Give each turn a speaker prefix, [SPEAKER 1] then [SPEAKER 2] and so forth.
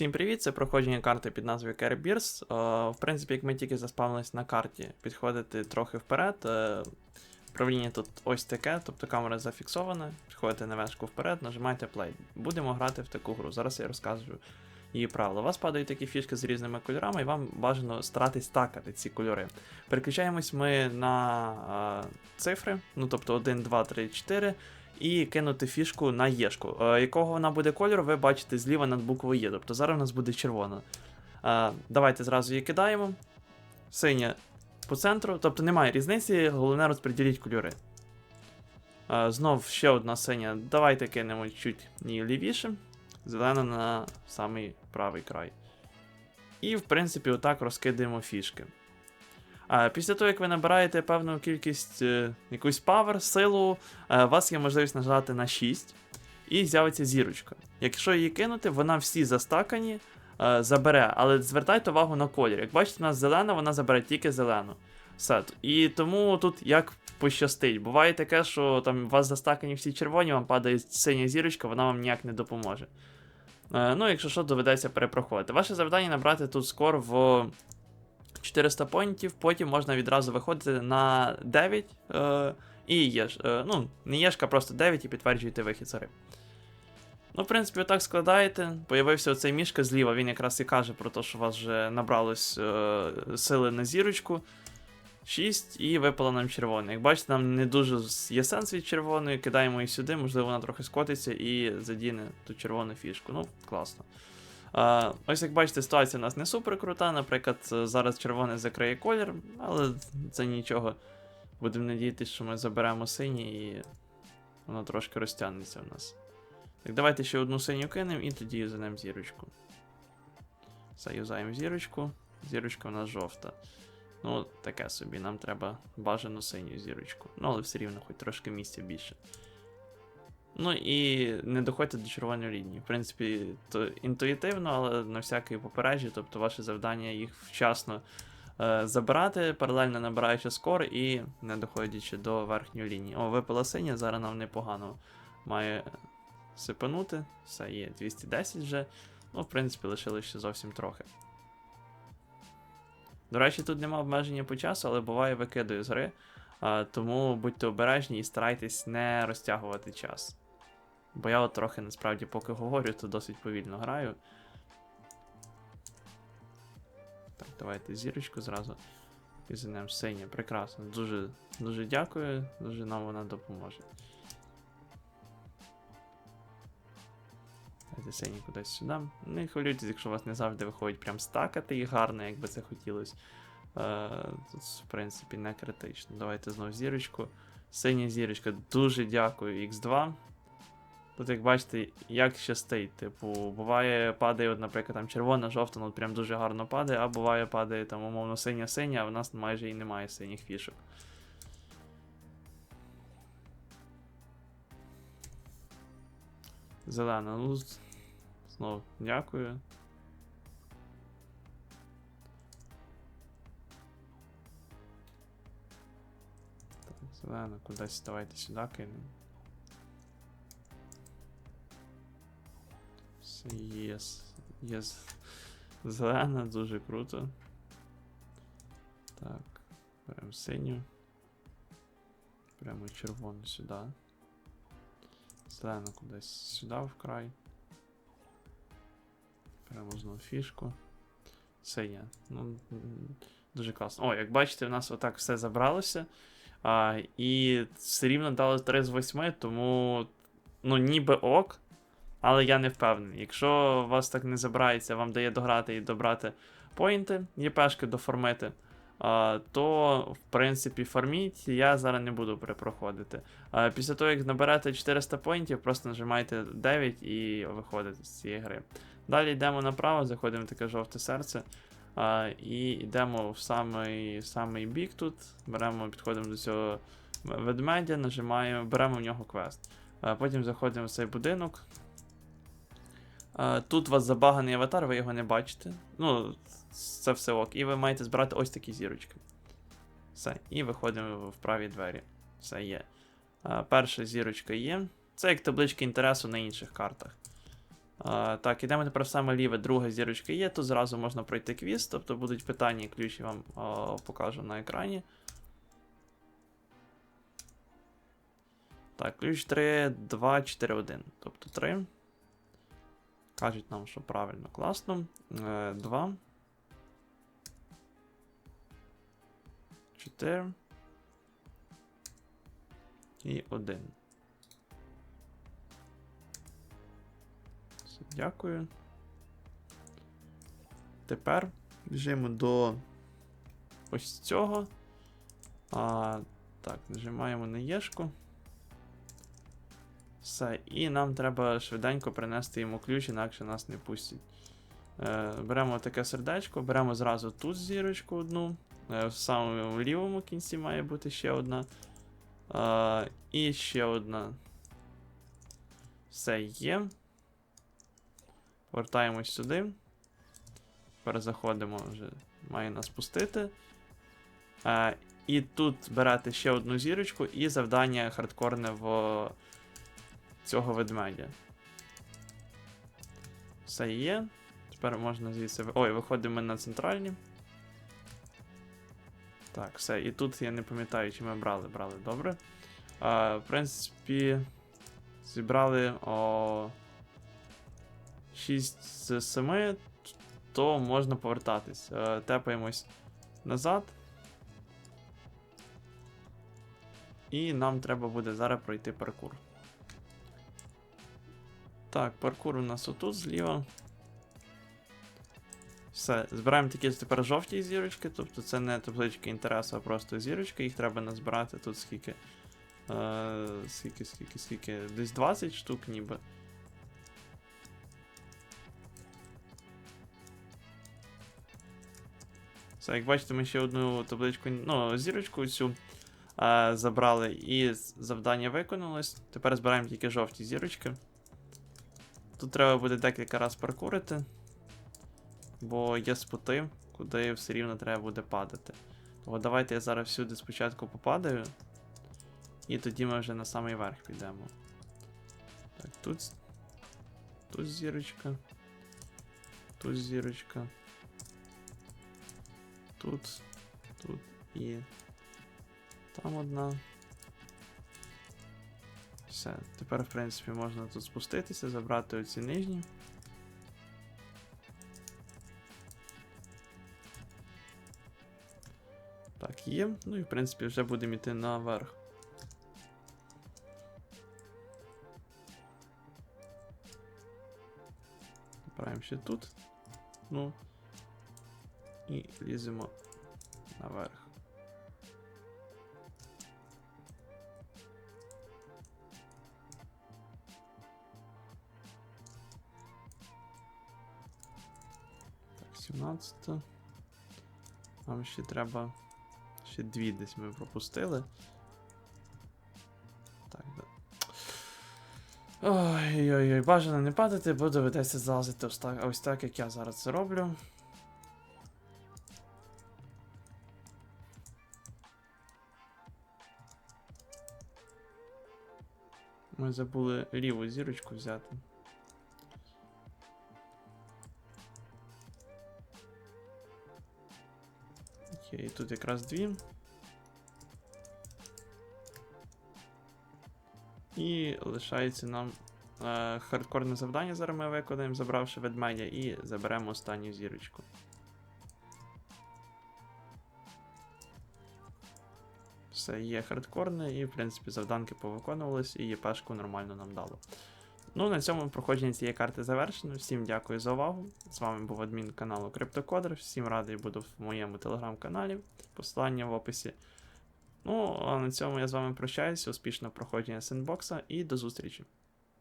[SPEAKER 1] Всім привіт! Це проходження карти під назвою Е, В принципі, як ми тільки заспавнились на карті, підходити трохи вперед. е, Управління тут ось таке, тобто камера зафіксована. Підходите на вешку вперед, нажимаєте play. Будемо грати в таку гру. Зараз я розкажу її правила. У вас падають такі фішки з різними кольорами, і вам бажано старатись стакати ці кольори. Переключаємось ми на е, цифри, ну тобто 1, 2, 3, 4 і кинути фішку на Єшку. Е, якого вона буде кольору, ви бачите зліва над буквою Є. Тобто зараз у нас буде червона. Е, давайте зразу її кидаємо. Синя по центру. Тобто немає різниці, головне розподіліть кольори. Е, знов ще одна синя. Давайте кинемо чуть її лівіше. Зелена на самий правий край. І, в принципі, отак розкидаємо фішки. А після того, як ви набираєте певну кількість е, якусь павер, силу, е, у вас є можливість нажати на 6 і з'явиться зірочка. Якщо її кинути, вона всі застакані е, забере, але звертайте увагу на колір. Як бачите, у нас зелена, вона забере тільки зелену. Все. І тому тут як пощастить. Буває таке, що там у вас застакані всі червоні, вам падає синя зірочка, вона вам ніяк не допоможе. Ну, якщо що, доведеться перепроходити. Ваше завдання набрати тут скор в 400 поінтів, потім можна відразу виходити на 9 е, і єш. Е, ну, не єшка, просто 9 і підтверджуєте вихід цари. Ну, в принципі, отак складаєте. Появився оцей мішка зліва, він якраз і каже про те, що у вас вже набралось е, сили на зірочку. 6 і випало нам червоне. Як бачите, нам не дуже є сенс від червоної, кидаємо її сюди, можливо, вона трохи скотиться і задіне ту червону фішку. Ну, класно. Ось як бачите, ситуація у нас не супер крута. Наприклад, зараз червоне закриє колір, але це нічого. Будемо надіятися, що ми заберемо синій і воно трошки розтягнеться в нас. Так, давайте ще одну синю кинемо і тоді юзанемо зірочку. Все, юзаємо зірочку. Зірочка у нас жовта. Ну, таке собі, нам треба бажану синю зірочку. Ну, але все рівно, хоч трошки місця більше. Ну і не доходьте до червоної лінії. В принципі, то інтуїтивно, але на всякій попереджі, тобто ваше завдання їх вчасно е, забирати, паралельно набираючи скор і не доходячи до верхньої лінії. О, випала синя, зараз нам непогано має сипанути. Все є 210 вже. Ну, в принципі, лишилось ще зовсім трохи. До речі, тут нема обмеження по часу, але буває викидаю з гри. Тому будьте обережні і старайтесь не розтягувати час. Бо я от трохи насправді поки говорю, то досить повільно граю. Так, давайте зірочку зразу візьмемо синє. Прекрасно. Дуже дуже дякую, дуже нам вона допоможе. Давайте синій кудись сюди. Не хвилюйтесь, якщо у вас не завжди виходить прям стакати їх гарно, як би це хотілося. Е, Тут, в принципі, не критично. Давайте знову зірочку. Синя зірочка, дуже дякую, X2. Тут, як бачите, як щастить. Типу, буває, падає, от, наприклад, там червона, жовта, ну прям дуже гарно падає, а буває падає там, умовно, синя-синя, а в нас майже і немає синіх фішок. Зелена, ну знову дякую. Так, зелена, кудись давайте сюди кинемо. Єс. Єс. Зелена, дуже круто. Так, беремо синю. Беремо червону сюди. Зелену кудись сюди вкрай. Беремо знову фішку. Синя. Ну, дуже класно. О, як бачите, в нас отак все забралося. А, і все рівно дали 3 з 8, тому ну, ніби ок. Але я не впевнений. Якщо вас так не забирається, вам дає дограти і добрати поінти, ЄПшки доформити, то, в принципі, фарміть, я зараз не буду перепроходити. Після того, як наберете 400 поінтів, просто нажимаєте 9 і виходите з цієї гри. Далі йдемо направо, заходимо в таке жовте серце. І йдемо в самий, самий бік тут. Беремо, підходимо до цього ведмедя, нажимаємо, беремо в нього квест. Потім заходимо в цей будинок. А, Тут у вас забаганий аватар, ви його не бачите. Ну, це все ок. І ви маєте збирати ось такі зірочки. Все. І виходимо в праві двері. Все є. Перша зірочка є. Це як табличка інтересу на інших картах. А, так, ідемо тепер в саме ліве, друга зірочка є, тут зразу можна пройти квіз, тобто будуть питання, ключі вам покажу на екрані. Так, ключ 3, 2, 4, 1. Тобто 3. Кажуть нам, що правильно, класно. 2. 4. І 1. Все, дякую. Тепер біжимо до ось цього. А, так, нажимаємо на Єшку. Все, і нам треба швиденько принести йому ключ, інакше нас не пустять. Е, беремо таке сердечко, беремо зразу тут зірочку одну. Е, в самому лівому кінці має бути ще одна. Е, і ще одна. Все є. Повертаємось сюди. Тепер заходимо вже. Має нас пустити. Е, і тут берете ще одну зірочку і завдання хардкорне в цього ведмедя. Все є. Тепер можна звідси. Ой, виходимо на центральні. Так, все. І тут я не пам'ятаю, чи ми брали, брали, добре. А, в принципі, зібрали о 6 з 7, то можна повертатись. Е, Тепаємось назад. І нам треба буде зараз пройти паркур. Так, паркур у нас отут зліва. Все, збираємо такі тепер жовті зірочки, тобто це не таблички інтересу, а просто зірочки, їх треба назбирати тут скільки. Е, скільки, скільки, скільки. Десь 20 штук ніби. Все, як бачите, ми ще одну табличку, ну, зірочку цю е, забрали, і завдання виконалось. Тепер збираємо тільки жовті зірочки. Тут треба буде декілька разів паркурити, бо є споти, куди все рівно треба буде падати. Тому давайте я зараз всюди спочатку попадаю, і тоді ми вже на самий верх підемо. Так, тут. Тут зірочка. Тут зірочка. Тут. Тут і. Там одна. Все, тепер, в принципі, можна тут спуститися, забрати оці нижні. Так, є. Ну і в принципі вже будемо йти наверх. Забираємо ще тут. Ну. І ліземо наверх. Так, 17. Нам ще треба. Ще дві десь ми пропустили. Так, да. Ой-ой-ой, бажано не падати, бо доведеться залазити ось так, ось так, як я зараз це роблю. Ми забули ліву зірочку взяти. Окей, тут якраз дві. І лишається нам е, хардкорне завдання. Зараз ми виконаємо, забравши ведмедя, і заберемо останню зірочку. Все, є хардкорне, і, в принципі, завданки повиконувались, і ЄПшку нормально нам дало. Ну, на цьому проходження цієї карти завершено. Всім дякую за увагу. З вами був адмін каналу Криптокодер. Всім радий буду в моєму телеграм-каналі. Посилання в описі. Ну, а на цьому я з вами прощаюся. Успішного проходження сендбокса і до зустрічі!